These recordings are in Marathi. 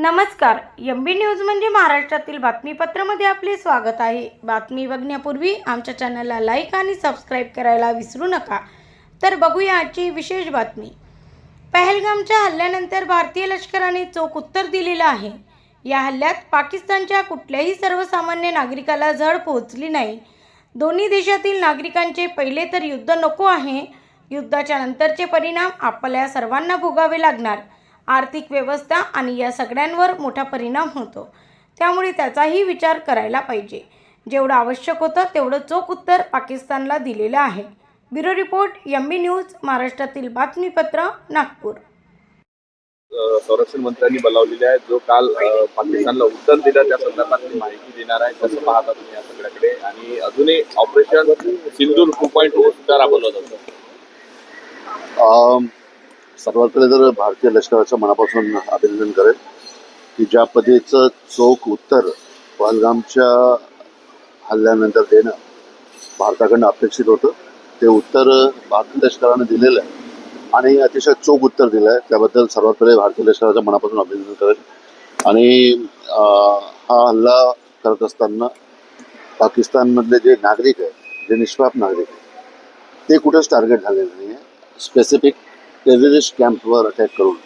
नमस्कार एम बी न्यूज म्हणजे महाराष्ट्रातील बातमीपत्रामध्ये आपले स्वागत आहे. बातमी बघण्यापूर्वी आमच्या चॅनलला लाईक आणि सबस्क्राईब करायला विसरू नका. तर बघूया आजची विशेष बातमी. पहलगामच्या हल्ल्यानंतर भारतीय लष्कराने चोख उत्तर दिलेलं आहे. या हल्ल्यात पाकिस्तानच्या कुठल्याही सर्वसामान्य नागरिकाला झड पोहोचली नाही. दोन्ही देशातील नागरिकांचे पहिले तर युद्ध नको आहे. युद्धाच्या नंतरचे परिणाम आपल्या सर्वांना भोगावे लागणार. आर्थिक व्यवस्था आणि या सगळ्यांवर मोठा परिणाम होतो. त्यामुळे त्याचाही विचार करायला पाहिजे. जेवढं आवश्यक होतं तेवढं चोख उत्तर पाकिस्तानला दिलेलं आहे. Bureau report M B news महाराष्ट्रातील बातमीपत्र नागपूर. संरक्षण मंत्र्यांनी बोलावलेले आहे जो काल पाकिस्तानला उत्तर दिलं त्या संदर्भातली माहिती देणार आहे कसं पाहता तुम्ही या सगळ्याकडे. आणि अजूनही operation Sindoor two point O सुद्धा राबवलं जातं. सर्वात पहिले तर भारतीय लष्कराचं मनापासून अभिनंदन करेल की ज्या पद्धतीचं चोख उत्तर पहलगामच्या हल्ल्यानंतर देणं भारताकडनं अपेक्षित होतं ते उत्तर भारतीय लष्करानं दिलेलं आहे. आणि अतिशय चोख उत्तर दिलं आहे त्याबद्दल सर्वात पहिले भारतीय लष्कराचं मनापासून अभिनंदन करेल. आणि हा हल्ला करत असताना पाकिस्तानमधले जे नागरिक आहेत जे निष्पाप नागरिक आहेत ते कुठंच टार्गेट झालेलं नाही आहे स्पेसिफिक टेररिस्ट कॅम्पवर अटॅक करून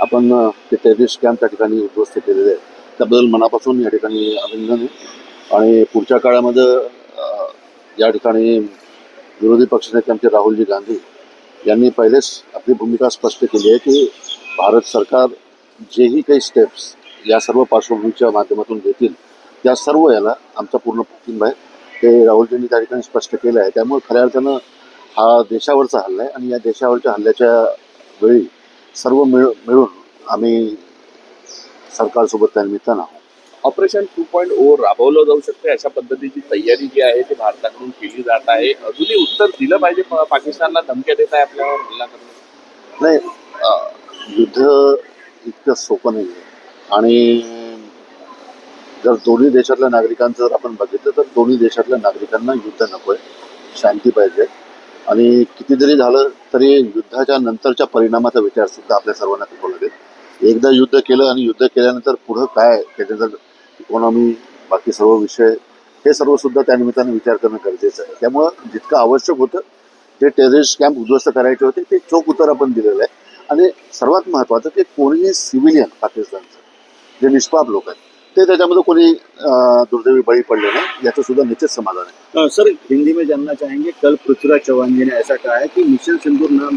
आपण ते टेररिस्ट कॅम्प त्या ठिकाणी उद्ध्वस्त केलेले आहे त्याबद्दल मनापासून या ठिकाणी अभिनंदन आहे. आणि पुढच्या काळामध्ये या ठिकाणी विरोधी पक्षनेते आमचे राहुलजी गांधी यांनी पहिलेच आपली भूमिका स्पष्ट केली आहे की भारत सरकार जेही काही स्टेप्स या सर्व पार्श्वभूमीच्या माध्यमातून घेतील त्या सर्व याला आमचा पूर्ण पाठिंबा आहे. ते राहुलजींनी त्या ठिकाणी स्पष्ट केलं आहे. त्यामुळे खऱ्या अर्थानं हा देशावरचा हल्ला आहे आणि या देशावरच्या हल्ल्याच्या वेळी सर्व मिळ मिळून आम्ही सरकारसोबत त्या निमित्तानं आहोत. ऑपरेशन टू पॉईंट ओ राबवलं जाऊ शकते अशा पद्धतीची तयारी जी आहे ती भारताकडून केली जात आहे. अजूनही उत्तर दिलं पाहिजे पाकिस्तानला धमक्या देत आहे आपल्यावर हल्ला करणं नाही युद्ध इतकं सोपं नाही आहे आणि जर दोन्ही देशातल्या नागरिकांचं जर आपण बघितलं तर दोन्ही देशातल्या नागरिकांना युद्ध नको आहे शांती पाहिजे. आणि किती जरी झालं तरी युद्धाच्या नंतरच्या परिणामाचा विचार सुद्धा आपल्या सर्वांना करावा लागेल. एकदा युद्ध केलं आणि युद्ध केल्यानंतर पुढं काय त्याच्यानंतर इकॉनॉमी बाकी सर्व विषय हे सर्व सुद्धा त्या निमित्ताने विचार करणं गरजेचं आहे. त्यामुळं जितकं आवश्यक होतं ते टेररिस्ट कॅम्प उद्ध्वस्त करायचे होते ते चोख उत्तर आपण दिलेलं आहे. आणि सर्वात महत्त्वाचं ते कोणीही सिव्हिलियन पाकिस्तानचं जे निष्पाप लोक आहेत ते त्याच्यामध्ये कोणी दुर्दैवी बळी पडले नाही याचं सुद्धा निश्चित समाधान आहे. सर हिंदी में जानना चाहेंगे कल पृथ्वीराज चौहान जी ने ऐसा कहा है कि मिशन सिंदूर नाम